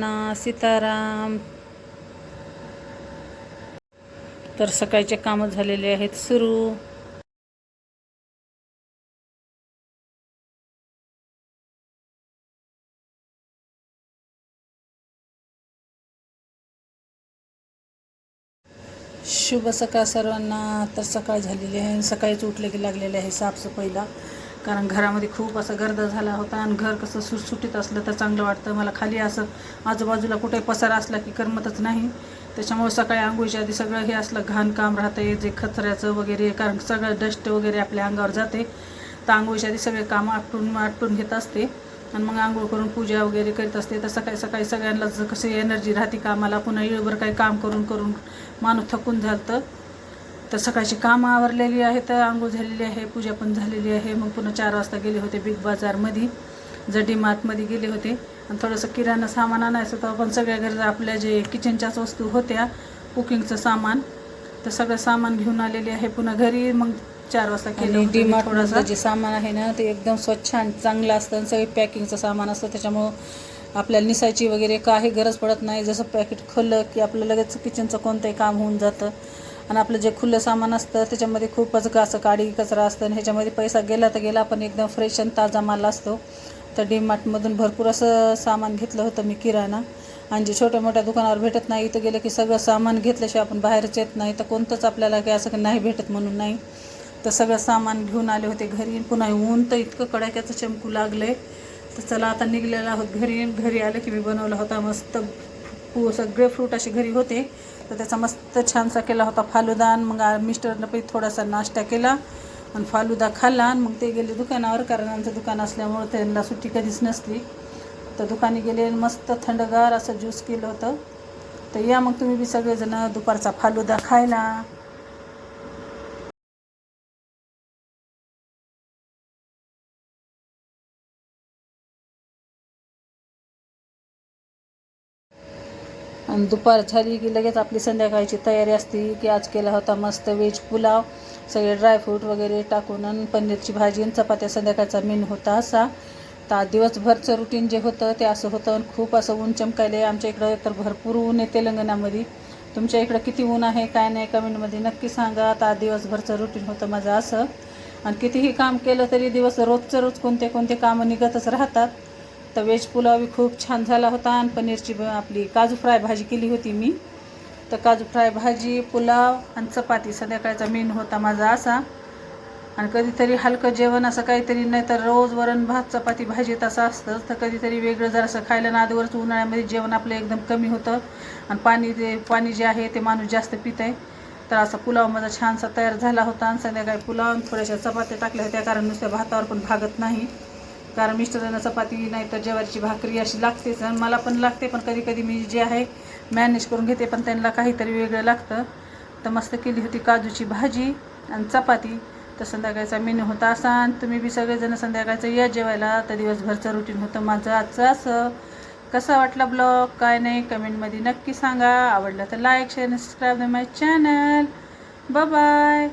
Good Sitaram. तर सकाळचे कामं झालेले आहेत सुरू. शुभ सकाळ सर्वांना. तर सकाळ झालेली आहे सकाळीच उठले की लागलेले आहे साफसफाईला. कारण घरामध्ये खूप असं गर्द झाला होता आणि घर कसं सुटसुटीत असलं तर चांगलं वाटतं. मला खाली असं आजूबाजूला कुठे पसारा असला की करमतच नाही. त्याच्यामुळे सकाळी आंघोळीच्या आधी सगळं हे असलं घाणकाम राहतं आहे जे कचऱ्याचं वगैरे कारण सगळं डस्ट वगैरे आपल्या अंगावर जाते. तर आंघोळीच्या आधी सगळे कामं आटून आटून घेत असते. आणि मग आंघोळ करून पूजा वगैरे करीत असते. तर सकाळी सकाळी सगळ्यांना जर कशी एनर्जी राहते कामाला पुन्हा येळभर काही काम करून करून माणूस थकून झालं तर सकाळची कामं आवरलेली आहेत आंघोळ झालेली आहे पूजा पण झालेली आहे. मग पुन्हा चार वाजता गेले होते बिग बाजारमध्ये जडी मार्टमध्ये गेले होते. आणि थोडंसं किराणा सामान आणायचं होतं. पण सगळ्या घरचं आपल्या जे किचनच्याच वस्तू होत्या कुकिंगचं सामान तर सगळं सामान घेऊन आलेले आहे. पुन्हा घरी मग चार वाजता केलं डी मार्टमधलं जे सामान आहे ना ते एकदम स्वच्छ आणि चांगलं असतं आणि सगळे पॅकिंगचं सामान असतं. त्याच्यामुळं आपल्याला निसायची वगैरे काही गरज पडत नाही. जसं पॅकेट खोललं की आपलं लगेच किचनचं कोणतंही काम होऊन जातं. आणि आपलं जे खुलं सामान असतं त्याच्यामध्ये खूपच असं काडी कचरा असतं आणि ह्याच्यामध्ये पैसा गेला तर गेला पण एकदम फ्रेश आणि ताजा माल असतो. तर डीमार्टमधून भरपूर असं सामान घेतलं होतं मी किराणा. आणि जे छोट्या मोठ्या दुकानावर भेटत नाही इथं गेलं की सगळं सामान घेतल्याशिवाय आपण बाहेरच येत नाही. तर कोणतंच आपल्याला काही असं काही नाही भेटत म्हणून नाही. तर सगळं सामान घेऊन आले होते घरी. पुन्हा ऊन तर इतकं कडाक्याचं चमकू आहे तर चला आता निघलेलं आहोत घरी. घरी आलं की मी बनवला होता मस्त पू सगळे फ्रूट असे घरी होते. तर त्याचा मस्त छानसा केला होता फालुदान. मग मिस्टरनं पण थोडासा नाश्ता केला आणि फालुदा खाल्ला. आणि मग ते गेले दुकानावर कारण आमचं दुकान असल्यामुळं त्यांना सुट्टी कधीच नसली. तर दुकानी गेले आणि मस्त थंडगार असं ज्यूस केलं होतं. तर या मग तुम्ही बी सगळेजणं दुपारचा फालुदा खायला. आणि दुपार झाली की लगेच आपली संध्याकाळची तयारी असते की आज केला होता मस्त वेज पुलाव. सगळे ड्रायफ्रूट वगैरे टाकून आणि पनीरची भाजी आणि चपात्या संध्याकाळचा मेनू होता असा. तर दिवसभरचं रुटीन जे होतं ते असं होतं आणि खूप असं ऊन चमकायले. आमच्या इकडं तर भरपूर ऊन आहे तेलंगणामध्ये. तुमच्या इकडं किती ऊन आहे काय नाही कमेंटमध्ये नक्की सांगा. आता दिवसभरचं रुटीन होतं माझं असं. आणि कितीही काम केलं तरी दिवस रोजचं रोज कोणते कोणते कामं निघतच राहतात. तर व्हेज पुलाव खूप छान झाला होता आणि पनीरची ब- आपली काजू फ्राय भाजी केली होती मी. तर काजू फ्राय भाजी पुलाव आणि चपाती संध्याकाळचा मेन होता माझा असा. आणि कधीतरी हलकं जेवण असं काहीतरी नाही तर रोज वरण भात चपाती भाजी तसं असतं. तर कधीतरी वेगळं जर असं खायला ना आधीवरच उन्हाळ्यामध्ये जेवण आपलं एकदम कमी होतं. आणि पाणी ते पाणी जे आहे ते माणूस जास्त पित आहे तर असा पुलाव माझा छानसा तयार झाला होता. आणि संध्याकाळी पुलाव आणि थोड्याशा चपात्या टाकल्या होत्या कारण नुसत्या भातावर पण भागत नाही. कारण मिस्टरांना चपाती नाही तर ज्वारीची भाकरी अशी लागतेच. आणि मला पण लागते पण कधी कधी मी जे आहे मॅनेज करून घेते पण त्यांना काहीतरी वेगळं लागतं. तर मस्त केली होती काजूची भाजी आणि चपाती. तर संध्याकाळचा मेनू होता असा आणि तुम्ही बी सगळेजण संध्याकाळचं या जेवायला. तर दिवसभरचं रुटीन होतं माझं आजचं असं. कसा वाटला ब्लॉग काय नाही? कमेंटमध्ये नक्की सांगा. आवडलं तर like share subscribe my channel bye